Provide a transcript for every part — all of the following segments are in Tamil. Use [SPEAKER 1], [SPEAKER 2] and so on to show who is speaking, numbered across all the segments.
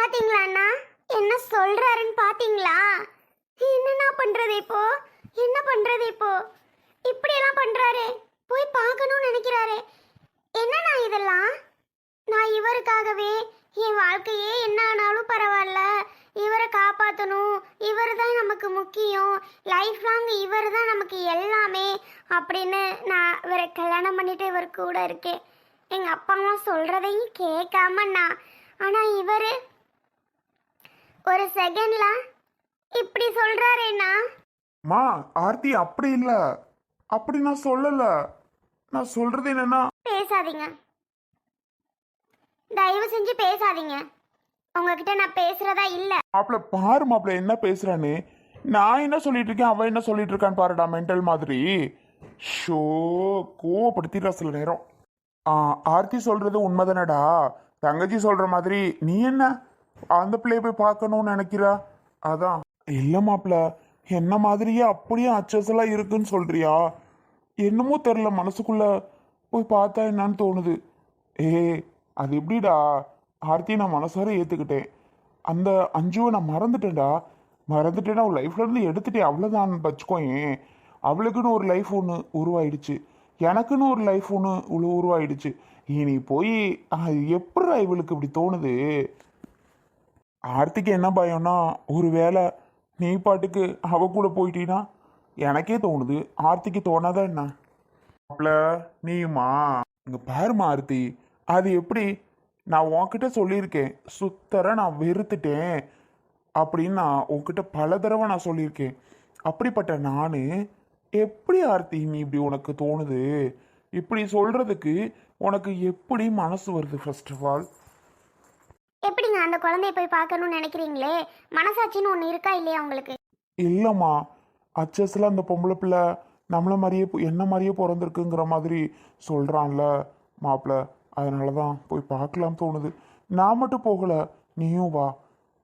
[SPEAKER 1] பாத்தீங்களா அண்ணா? என்ன சொல்றாருன்னு பாத்தீங்களா? என்னண்ணா பண்றது இப்போ? என்ன பண்றது இப்போ? இப்படியெல்லாம் பண்றாரு. போய் பார்க்கணும்னு நினைக்கிறாரு. என்னண்ணா இதெல்லாம்? நான் இவருக்காகவே என் வாழ்க்கையே என்ன ஆனாலும் பரவாயில்ல. இவரை காப்பாற்றணும் இவர் தான் நமக்கு முக்கியம். லைஃப் லாங் இவர் தான் நமக்கு எல்லாமே அப்படின்னு நான் இவரை கல்யாணம் பண்ணிட்டு இவர் கூட இருக்கேன். எங்கள் அப்பா அம்மா சொல்கிறதையும் கேட்காமண்ணா ஆனால் இவர் ஒரு செகண்ட்ல இப்படி சொல்கிறாரேண்ணா
[SPEAKER 2] மா ஆர்த்தி அப்படி இல்ல. அப்படி நான் சொல்லல. நான் சொல்றது என்னன்னா
[SPEAKER 1] பேசாதீங்க. தயவு செஞ்சு பேசாதீங்க. உங்ககிட்ட நான் பேசுறதா இல்ல.
[SPEAKER 2] மாப்பிள பாரு மாப்பிள என்ன பேசுறான்னு. நான் என்ன சொல்லிட்டு இருக்கேன் அவன் என்ன சொல்லிட்டு இருக்கான்னு பாருடா மென்டல் மாதிரி. ஷோ கோவப்படுத்திடுறா சில நேரம். ஆ, ஆர்த்தி சொல்றது உண்மைதானடா? தங்கச்சி சொல்ற மாதிரி. நீ என்ன? அந்த பிள்ளைய போய் பார்க்கணும்னு நினைக்கிறா? அதான். இல்ல மாப்பிள என்ன மாதிரியே அப்படியே அச்சசலாக இருக்குன்னு சொல்றியா? என்னமோ தெரில மனசுக்குள்ள. போய் பார்த்தா என்னன்னு தோணுது. ஏ அது எப்படிடா? ஆர்த்தியை நான் மனசார ஏத்துக்கிட்டேன். அந்த அஞ்சுவை நான் மறந்துட்டேன்டா. மறந்துட்டேன்னா அவள் லைஃப்ல இருந்து எடுத்துட்டேன். அவ்வளோதான் வச்சுக்கோயேன். அவளுக்குன்னு ஒரு லைஃப் ஒன்று உருவாயிடுச்சு. எனக்குன்னு ஒரு லைஃப் ஒன்று உருவாயிடுச்சு. இனி போய் அது எப்படிடா இவளுக்கு இப்படி தோணுது? ஆர்த்திக்கு என்ன பயம்னா ஒரு வேளை நீ பாட்டுக்கு அவ கூட போயிட்டீன்னா எனக்கே தோணுது. ஆர்த்திக்கு தோணாதா என்ன? அப்பல நீயுமா? இங்க பாருமா ஆர்த்தி அது எப்படி? நான் உன்கிட்ட சொல்லியிருக்கேன். சுத்தர நான் வெறுத்துட்டேன். அப்படின்னு நான் உன்கிட்ட பல தடவை நான் சொல்லியிருக்கேன். அப்படிப்பட்ட நான் எப்படி ஆர்த்தி நீ இப்படி உனக்கு தோணுது? இப்படி சொல்கிறதுக்கு உனக்கு எப்படி மனசு வருது ஃபர்ஸ்ட் ஆஃப் ஆல்
[SPEAKER 1] அந்த குழந்தைய போய் பார்க்கணும்னு நினைக்கிறீங்களே? மனசாட்சின்னு ஒன்று இருக்கா இல்லையா உங்களுக்கு?
[SPEAKER 2] இல்லைம்மா. அச்சஸில் அந்த பொம்பளை பிள்ளை நம்மளை மாதிரியே என்ன மாதிரியே பிறந்திருக்குங்கிற மாதிரி சொல்கிறான்ல மாப்பிள்ள அதனால தான் போய் பார்க்கலாம் தோணுது. நான் மட்டும் போகலை. நீயும் வா.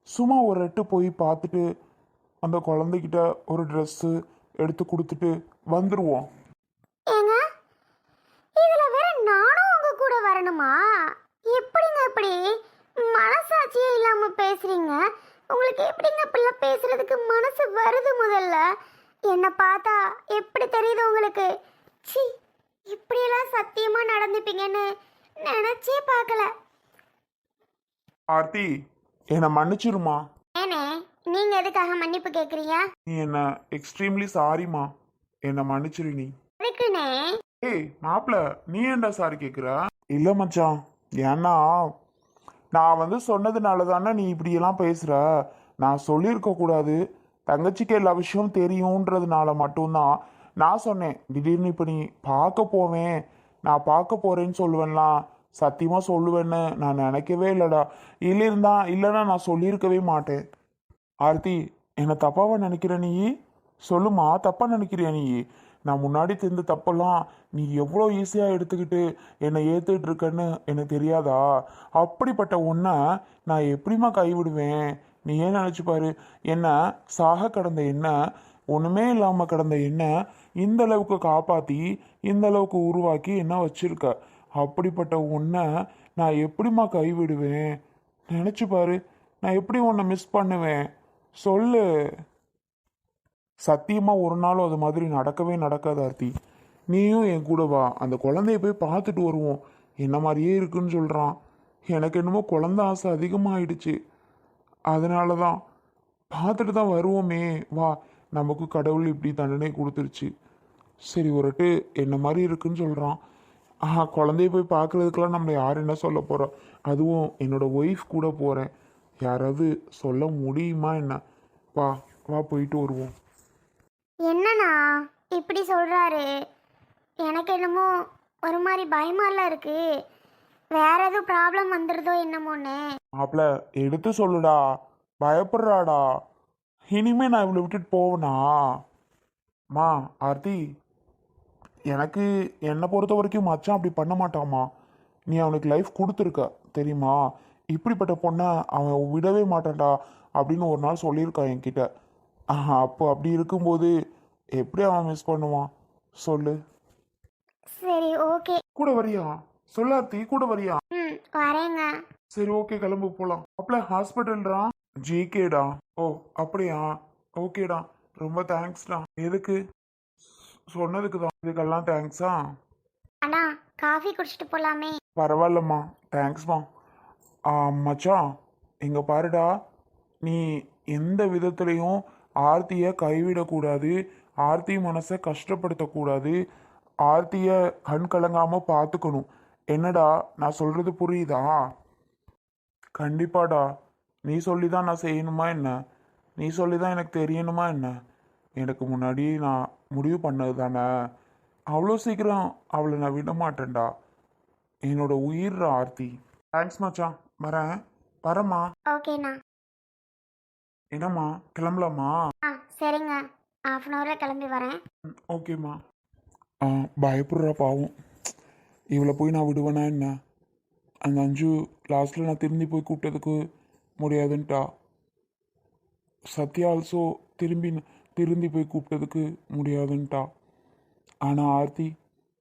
[SPEAKER 2] சும்மா ஒரு ரெட்டு போய் பார்த்துட்டு அந்த குழந்தைகிட்ட ஒரு ட்ரெஸ்ஸு எடுத்து கொடுத்துட்டு வந்துடுவோம்
[SPEAKER 1] ஏங்க இதுல வேற நானும் உங்க கூட வரணுமா எப்படிங்க இப்படி மனசாட்சியே இல்லாம பேசுறீங்க உங்களுக்கு எப்படிங்க இப்படிலாம் பேசுறதுக்கு மனசு வருது முதல்ல? என்ன பார்த்தா எப்படி தெரியுது உங்களுக்கு? சி இப்படியெல்லாம் சத்தியமா நடந்துப்பீங்கன்னு நினைச்சே பார்க்கல.
[SPEAKER 2] ஆர்த்தி என்னை மன்னிச்சிருமா?
[SPEAKER 1] ஏனே நீங்க எதுக்காக மன்னிப்பு கேக்குறீங்க?
[SPEAKER 2] நீ என்ன எக்ஸ்ட்ரீம்லி சாரிம்மா என்னை மன்னிச்சிரு நீ.
[SPEAKER 1] எதுக்குண்ணே?
[SPEAKER 2] ஏய் மாப்பிள நீ ஏன்டா சாரி கேட்குற இல்லை மச்சான் ஏன்னா நான் வந்து சொன்னதுனால தானே நீ இப்படியெல்லாம் பேசுகிற நான் சொல்லியிருக்க கூடாது. தங்கச்சிக்கு எல்லா விஷயமும் தெரியுன்றதுனால மட்டும்தான் நான் சொன்னேன். திடீர்னு இப்போ நீ பார்க்க போவேன். நான் பார்க்க போகிறேன்னு சொல்லுவேன்லாம் சத்தியமாக சொல்லுவேன்னு நான் நினைக்கவே இல்லைடா. இல்லைருந்தா இல்லைன்னா நான் சொல்லியிருக்கவே மாட்டேன். ஆர்த்தி என்னை தப்பாவா நினைக்கிற நீ? சொல்லுமா தப்பா நினைக்கிறியா நீ? நான் முன்னாடி தெரிந்த தப்பெல்லாம் நீ எவ்வளோ ஈஸியாக எடுத்துக்கிட்டு என்னை ஏற்றுட்டு இருக்கன்னு எனக்கு தெரியாதா? அப்படிப்பட்ட ஒன்றை நான் எப்படிம்மா கைவிடுவேன்? நீ ஏன் நினச்சிப்பாரு? என்ன சாக கடந்த என்ன ஒன்றுமே இல்லாமல் கடந்த என்ன இந்த அளவுக்கு காப்பாற்றி இந்த அளவுக்கு உருவாக்கி என்ன வச்சுருக்க? அப்படிப்பட்ட ஒன்றை நான் எப்படிம்மா கைவிடுவேன்? நினச்சி பாரு நான் எப்படி உன்னை மிஸ் பண்ணுவேன்? சொல்லு. சத்தியமாக ஒரு நாளும் அது மாதிரி நடக்கவே நடக்காது ஆர்த்தி. நீயும் என் கூட வா. அந்த குழந்தைய போய் பார்த்துட்டு வருவோம். என்ன மாதிரியே இருக்குன்னு சொல்கிறான் எனக்கு என்னமோ குழந்த ஆசை அதிகமாகிடுச்சு அதனால தான் பார்த்துட்டு தான் வருவோமே. வா நமக்கு கடவுள் இப்படி தண்டனை கொடுத்துருச்சு. சரி ஒருட்டு என்ன மாதிரி இருக்குன்னு சொல்கிறான் ஆஹா குழந்தைய போய் பார்க்குறதுக்கெலாம் நம்மளை யார் என்ன சொல்ல போகிறோம் அதுவும் என்னோட ஒய்ஃப் கூட போகிறேன் யாராவது சொல்ல முடியுமா என்ன? வா வா போயிட்டு வருவோம்.
[SPEAKER 1] என்னண்ணா இப்படி சொல்கிறாரு எனக்கு என்னமோ ஒரு மாதிரி பயமாலாம் இருக்கு. வேற எதுவும் ப்ராப்ளம் வந்துடுதோ என்னமோன்னு.
[SPEAKER 2] மாப்பிள எடுத்து சொல்லுடா. பயப்படுறாடா. இனிமே நான் இவளை விட்டுட்டு போவேனா? மா ஆர்த்தி எனக்கு என்னை பொறுத்த வரைக்கும் மச்சான் அப்படி பண்ண மாட்டாமா நீ அவனுக்கு லைஃப் கொடுத்துருக்க தெரியுமா? இப்படிப்பட்ட பொண்ணை அவன் விடவே மாட்டான்டா அப்படின்னு ஒரு நாள் சொல்லியிருக்கான் என்கிட்ட. அப்போ அப்படி இருக்கும்போது எப்படி அவன் மிஸ் பண்ணுவான்? சொல்லு.
[SPEAKER 1] சரி ஓகே
[SPEAKER 2] கூட வரியா? சொல்லு ஆர்த்தி கூட வரியா?
[SPEAKER 1] ம் வரேங்க.
[SPEAKER 2] சரி ஓகே கிளம்பு போலாம். அப்பல ஹாஸ்பிட்டல்டா ஜிகேடா? ஓ அப்படியா? ஓகேடா. ரொம்ப தேங்க்ஸ்டா எதுக்கு? சொன்னதுக்கு தான். இதுக்கெல்லாம் தேங்க்ஸா
[SPEAKER 1] அண்ணா காஃபி குடிச்சிட்டு போலாமே.
[SPEAKER 2] பரவாயில்லம்மா. தேங்க்ஸ்மா ஆ மச்சான் இங்கே பாருடா. நீ எந்த விதத்துலையும் ஆர்த்தியை கைவிடக்கூடாது ஆர்த்தி மனசை கஷ்டப்படுத்தக்கூடாது ஆர்த்தியை கண் கலங்காமல் பார்த்துக்கணும் என்னடா நான் சொல்கிறது புரியுதா? கண்டிப்பாடா. நீ சொல்லி தான் நான் செய்யணுமா என்ன? நீ சொல்லி தான் எனக்கு தெரியணுமா என்ன? எனக்கு முன்னாடி நான் முடிவு பண்ணது தானே அவ்வளோ சீக்கிரம் அவளை நான் விட மாட்டேன்டா என்னோட உயிர் ஆர்த்தி. தேங்க்ஸ் மச்சான். வரேன். வரேம்மா.
[SPEAKER 1] ஓகேண்ணா.
[SPEAKER 2] என்னம்மா? கிளம்பலாமா?
[SPEAKER 1] ஆ சரிங்க. ஹாஃப் அன் ஹவரில் கிளம்பி வரேன்.
[SPEAKER 2] ஓகேம்மா. ஆ பயப்படுறா பாவம். இவளை போய் நான் விடுவேனா என்ன? அந்த அஞ்சு லாஸ்ட்டில் நான் திரும்பி போய் கூப்பிட்டதுக்கு முடியாதுன்ட்டா. சத்யா ஆல்சோ திரும்பி திரும்பி போய் கூப்பிட்டதுக்கு முடியாதுன்ட்டா. ஆனால் ஆர்த்தி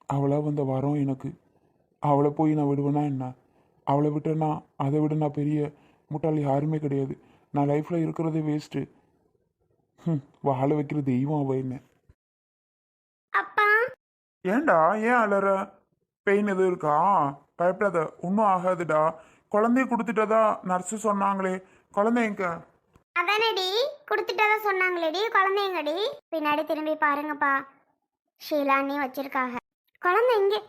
[SPEAKER 2] அவளாக வந்த வரோம் எனக்கு. அவளை போய் நான் விடுவேனா என்ன? அவளை விட்டேன்னா அதை விட நான் பெரிய முட்டாள் யாருமே கிடையாது. நான் லைஃப்பில் இருக்கிறதே வேஸ்ட்டு ம் வாழ வைக்கிற தெய்வம் அவ என்ன?
[SPEAKER 1] அப்பா.
[SPEAKER 2] ஏன்டா ஏன் அலற? பெயின் எதுவும் இருக்கா? பயப்படாத ஒன்றும் ஆகாதுடா. குழந்தைய கொடுத்துட்டதா நர்ஸு சொன்னாங்களே. குழந்தை எங்க
[SPEAKER 1] அதானடி கொடுத்துட்டதா சொன்னாங்களேடி குழந்தைங்கடி. பின்னாடி திரும்பி பாருங்கப்பா. ஷீலானி வச்சிருக்காங்க குழந்தை இங்கே.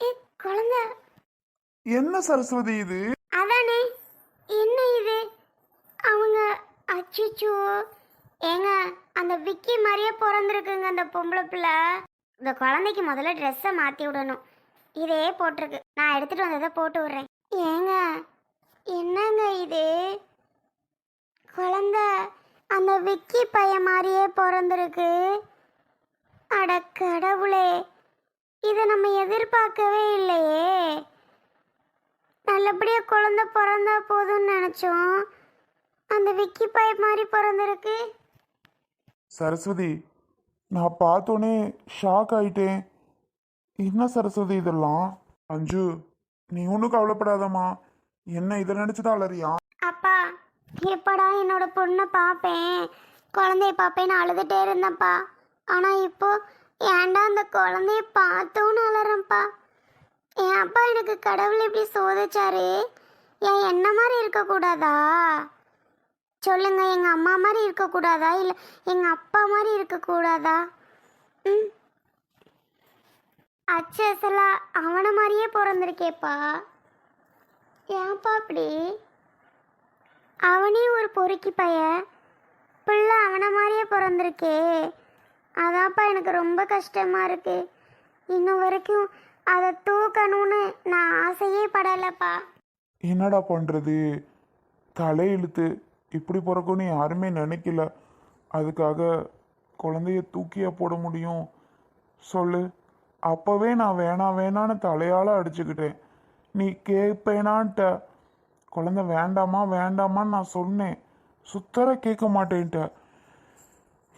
[SPEAKER 1] ஏ குழந்தை.
[SPEAKER 2] என்ன சரஸ்வதி இது?
[SPEAKER 1] அதானே என்ன இது அவங்க அச்சுச்சோ. ஏங்க அந்த விக்கி மாதிரியே பிறந்திருக்குங்க அந்த பொம்பளை பிள்ளை. இந்த குழந்தைக்கு முதல்ல ட்ரெஸ்ஸை மாற்றி விடணும். இதே போட்டிருக்கு. நான் எடுத்துட்டு வந்ததை போட்டு விடுறேன். ஏங்க என்னங்க இது? குழந்த அந்த விக்கி பையன் மாதிரியே பிறந்திருக்கு. அட கடவுளே இதை நம்ம எதிர்பார்க்கவே இல்லையே. நல்லபடியா குழந்த பிறந்தா போதும்னு நினைச்சோம். அந்த விக்கி பாய் மாதிரி பிறந்திருக்கு.
[SPEAKER 2] சரஸ்வதி நான் பார்த்தோன்னே ஷாக் ஆயிட்டேன். என்ன சரஸ்வதி இதெல்லாம்? அஞ்சு நீ ஒன்றும் கவலைப்படாதம்மா. என்ன இதை நினச்சிதான் அலறியா?
[SPEAKER 1] அப்பா எப்படா என்னோட பொண்ணை பார்ப்பேன்? குழந்தைய பார்ப்பேன்னு அழுதுட்டே இருந்தேன்ப்பா. ஆனா இப்போ ஏன்டா அந்த குழந்தைய பார்த்தோன்னு அலறேன்ப்பா. என் அப்பா எனக்கு கடவுள் இப்படி சோதிச்சாரு. ஏன் என்ன மாதிரி இருக்கக்கூடாதா? சொல்லுங்க எங்க அம்மா மாதிரி இருக்கக்கூடாதா? இல்லை எங்க அப்பா மாதிரி இருக்கக்கூடாதா? ம். அச்சசலா அவனை மாதிரியே பிறந்திருக்கேப்பா. ஏன்ப்பா அப்படி? அவனே ஒரு பொறுக்கி பையன். பிள்ளை அவனை மாதிரியே பிறந்திருக்கே. அதான்ப்பா எனக்கு ரொம்ப கஷ்டமா இருக்கு. இன்னும் வரைக்கும் அதை தூக்கணும்னு நான் ஆசையே படலைப்பா.
[SPEAKER 2] என்னடா பண்ணுறது தலையெழுத்து இப்படி பிறக்கும்னு யாருமே நினைக்கல. அதுக்காக குழந்தைய தூக்கியா போட முடியும்? சொல்லு. அப்போவே நான் வேணாம் வேணான்னு தலையால் அடிச்சுக்கிட்டேன். நீ கேட்பேனான்ட்ட குழந்தை வேண்டாமா வேண்டாமான்னு நான் சொன்னேன். சுத்தர கேட்க மாட்டேன்ட்ட.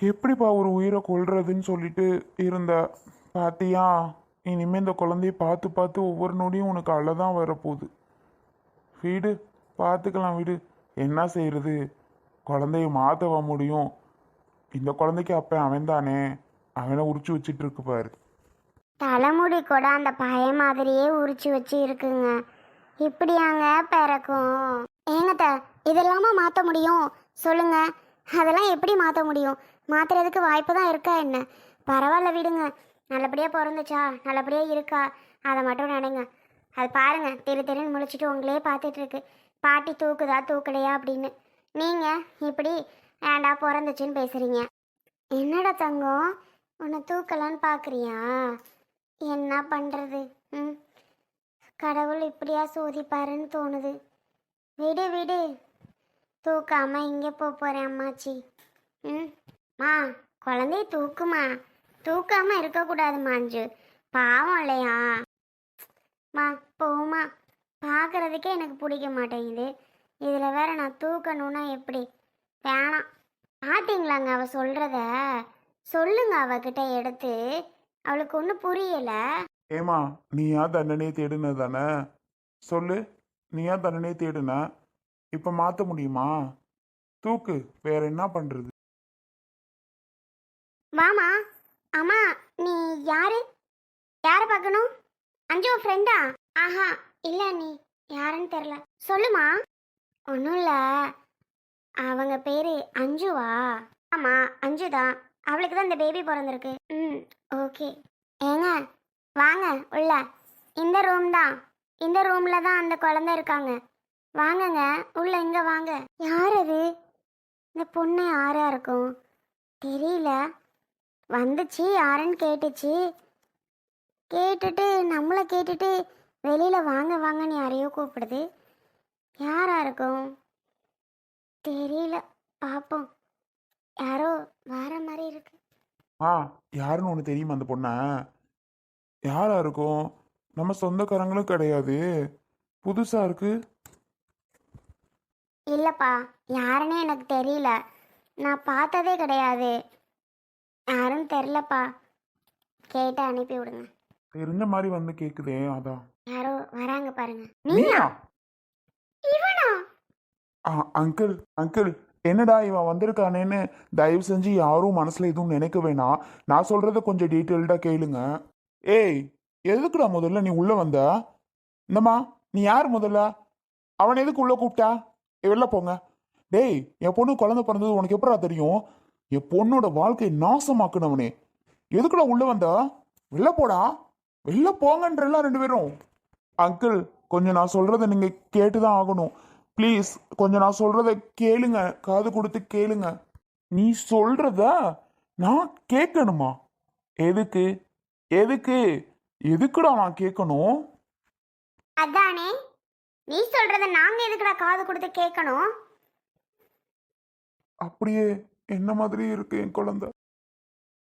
[SPEAKER 2] எப்படிப்பா ஒரு உயிரை கொள்றதுன்னு சொல்லிட்டு இருந்த. பாத்தியா இனிமேல் இந்த குழந்தைய பார்த்து பார்த்து ஒவ்வொரு நொடியும் உனக்கு அழதான் வரப்போகுது. வீடு பார்த்துக்கலாம் வீடு. என்ன செய்யறது குழந்தைய மாற்றவ முடியும். இந்த குழந்தைக்கு அப்போ அவன் தானே? அவனை உரிச்சு வச்சுட்டு இருக்கு பாரு.
[SPEAKER 1] தலைமுடி கூட அந்த பழைய மாதிரியே உரிச்சு வச்சு இருக்குங்க. இப்படியாங்க பிறக்கும். ஏங்கத்த இதெல்லாமா மாற்ற முடியும்? சொல்லுங்க. அதெல்லாம் எப்படி மாற்ற முடியும்? மாற்றுறதுக்கு வாய்ப்பு தான் இருக்கா என்ன? பரவாயில்ல விடுங்க. நல்லபடியாக பிறந்துச்சா? நல்லபடியாக இருக்கா? அதை மட்டும் நினைங்க. அது பாருங்க. திரு திருன்னு முழிச்சிட்டு உங்களே பார்த்துட்டு இருக்கு. பாட்டி தூக்குதா தூக்கலையா அப்படின்னு. நீங்கள் இப்படி ஏண்டா பிறந்துச்சுன்னு பேசுகிறீங்க என்னடா தங்கம்? உன்னை தூக்கலான்னு பார்க்குறியா என்ன பண்ணுறது ம்? கடவுள் இப்படியா சோதிப்பாருன்னு தோணுது. விடு விடு. தூக்காமல் இங்கே போக போகிறேன் அம்மாச்சி. ம் மா குழந்தைய தூக்குமா? தூக்காமல் இருக்கக்கூடாது மாஞ்சு. பாவம் இல்லையா? மா போமா பார்க்குறதுக்கே எனக்கு பிடிக்க மாட்டேங்குது. இதில் வேற நான் தூக்கணும்னா எப்படி? வேணாம். பார்த்தீங்களாங்க அவ சொல்கிறத சொல்லுங்க அவகிட்ட எடுத்து. அவளுக்கு ஒன்றும் புரியலை.
[SPEAKER 2] ஏமா நீயா தண்டனையை தேடுன தானே? சொல்லு நீயா தண்டனையை தேடுன? இப்ப மாத்த முடியுமா? தூக்கு வேற என்ன பண்றது?
[SPEAKER 1] வாமா அம்மா நீ யாரு? யாரை பார்க்கணும்? அஞ்சு ஃப்ரெண்டா ஆஹா இல்ல நீ யாருன்னு தெரில சொல்லுமா? ஒன்றும் இல்லை. அவங்க பேரு அஞ்சுவா? ஆமாம் அஞ்சு தான் அவளுக்கு தான் இந்த பேபி பிறந்திருக்கு. ம் ஓகே. ஏங்க வாங்க உள்ள. இந்த ரூம் தான். இந்த ரூமில் தான் அந்த குழந்தை இருக்காங்க. வாங்கங்க உள்ள இங்கே வாங்க. யார் அது? இந்த பொண்ணு யாராக இருக்கும்? தெரியல. வந்துச்சு யாருன்னு கேட்டுச்சு. கேட்டுட்டு நம்மளை கேட்டுட்டு வெளியில வாங்க வாங்கன்னு யாரையோ கூப்பிடுது. யாரா இருக்கும்? தெரியல. பார்ப்போம் யாரோ வர மாதிரி இருக்கு.
[SPEAKER 2] ஆ யாருன்னு ஒன்று தெரியுமா அந்த பொண்ணை? யாரா இருக்கும்? நம்ம சொந்தக்காரங்களும் கிடையாது. புதுசா இருக்கு.
[SPEAKER 1] இல்லப்பா யாருன்னே எனக்கு தெரியல. நான் பார்த்ததே கிடையாது. யாரும் தெரிலப்பா கேட்டு அனுப்பி விடுங்க.
[SPEAKER 2] தெரிஞ்ச மாதிரி வந்து கேக்குதே அதான்.
[SPEAKER 1] யாரோ வராங்க பாருங்க.
[SPEAKER 2] நீயா?
[SPEAKER 1] இவனா?
[SPEAKER 2] அங்கிள் அங்கிள் என்னடா இவன் வந்திருக்கானேன்னு தயவு செஞ்சு யாரும் மனசுல எதுவும் நினைக்க வேணாம் நான் சொல்றத கொஞ்சம் டீட்டெயில்டா கேளுங்க. ஏய் எதுக்குடா முதல்ல நீ உள்ள வந்த? இந்தம்மா நீ யார் முதல்ல? அவன் எதுக்கு உள்ள கூப்பிட்டா? வெளில போங்க. டேய் என் பொண்ணு குழந்தை பிறந்தது உனக்கு எப்படா தெரியும்? என் பொண்ணோட வாழ்க்கையை நாசமாக்குனவனே. எதுக்குடா உள்ள வந்த? வெளில போடா. வெளில போங்கன்றலாம் ரெண்டு பேரும். அங்கிள் கொஞ்சம் நான் சொல்றத நீங்க கேட்டுதான் ஆகணும். ப்ளீஸ் கொஞ்சம் நான் சொல்றத கேளுங்க. காது கொடுத்து கேளுங்க. நீ சொல்றத நான் கேட்கணுமா? எதுக்கு? எதுக்கு? எதுக்குடா நான் கேட்கணும்?
[SPEAKER 1] அதானே. நீ சொல்றத நாங்க எதுக்குடா காது கொடுத்து கேட்கணும்?
[SPEAKER 2] அப்படியே என்ன மாதிரி இருக்கு என் குழந்தை?